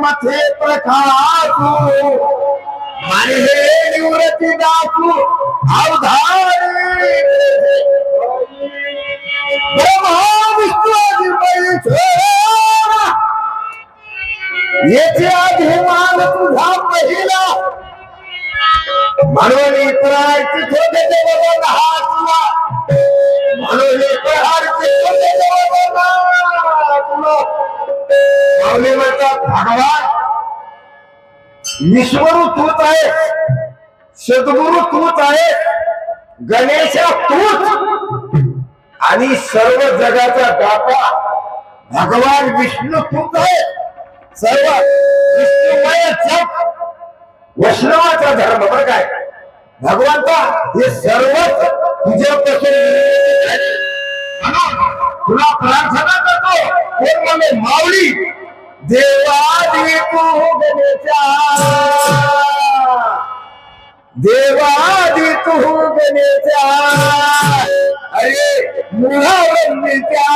मथे प्रखासू आणि हे निवृत्ती दासू। अवधारी। ब्रह्मा विश्वादी महेश्वरा येथे अभिमान तुझा पहिला। म्हणून इतरांची छोटे देव हा तुला म्हणून इतरांची छोटे देव तुला माऊली म्हणतात भगवान विश्वरू तूच आहे सद्गुरु तूच आहे गणेशा तूच आणि सर्व जगाचा दाता भगवान विष्णू तूच आहे. सर्व विष्णुमय वैष्णवाचा धर्म बरं काय? भगवंता हे सर्वच तुझ्यापासून म्हणून तुला प्रार्थना करतो कोण माऊली देवादी देवादी तू गणेशा अरे मुळावंदीच्या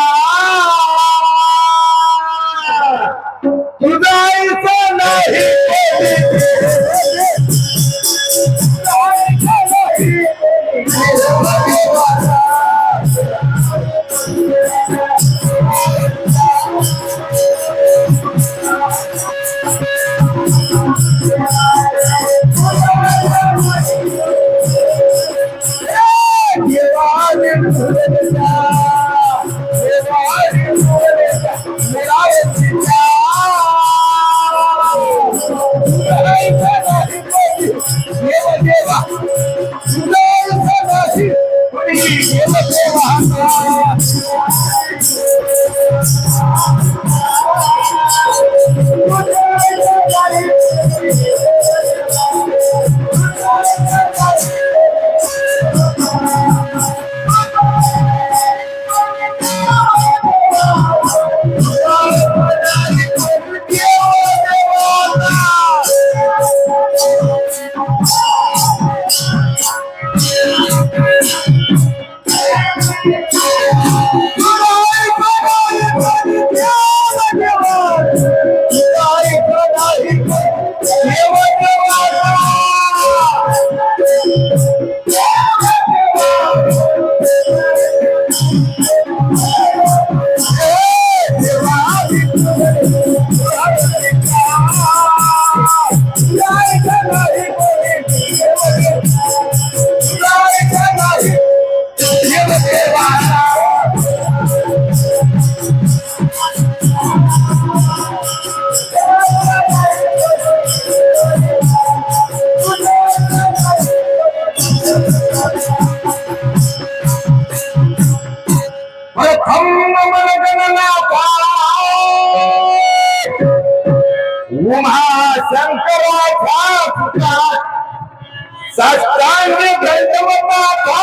साष्टांगी गंधवताचा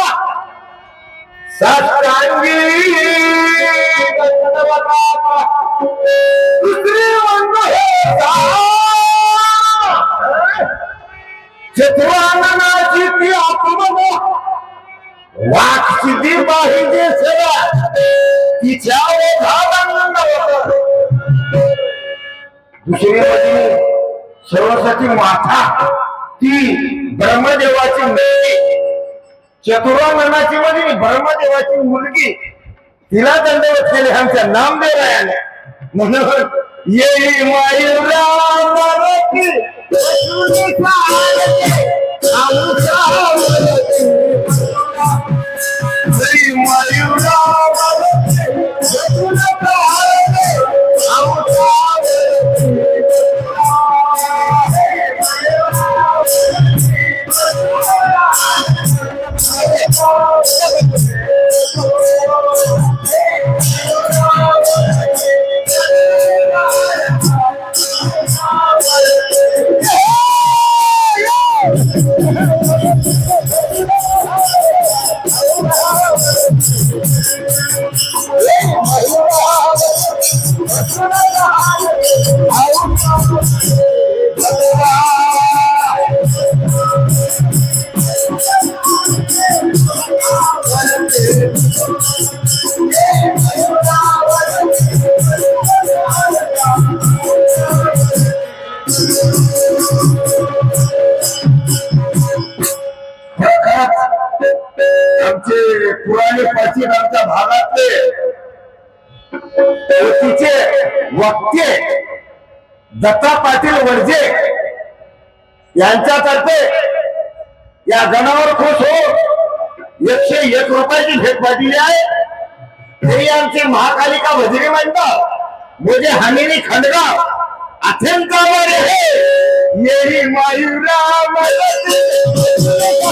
साष्टांगी गंधवताचा दुसरी वंद चतुराननाची ती आत्मनो वाकचिती पाहिजे सगळ्या तिच्या ओघात आनंद दुसरी म्हणजे सर्वसाठी माथा. ती ब्रह्मदेवाची मुलगी. चतुराननाची म्हणजे ब्रह्मदेवाची मुलगी. तिला दंडवत केले आमच्या नामदेव म्हणून ये मायुरा पुराणे प्राचीन आमच्या भागातले. तिचे वक्ते दत्ता पाटील वर्जे यांच्यातर्फे या गणावर खुश हो. एकशे एक रुपयाची भेट पाठवली आहे. हे आमचे महाकालिका भजनी म्हणतात म्हणजे हमिनी खंडगाव अथेंकावर हे. मायुरा दया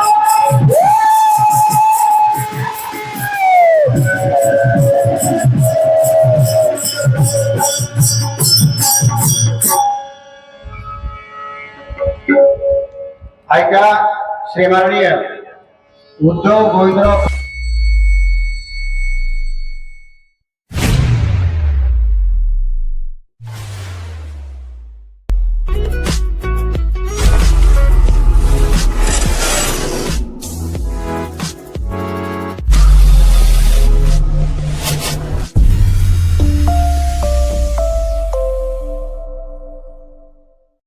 दया वैदंती ती ऐका श्रीमाननीय उद्धव गोविंदराव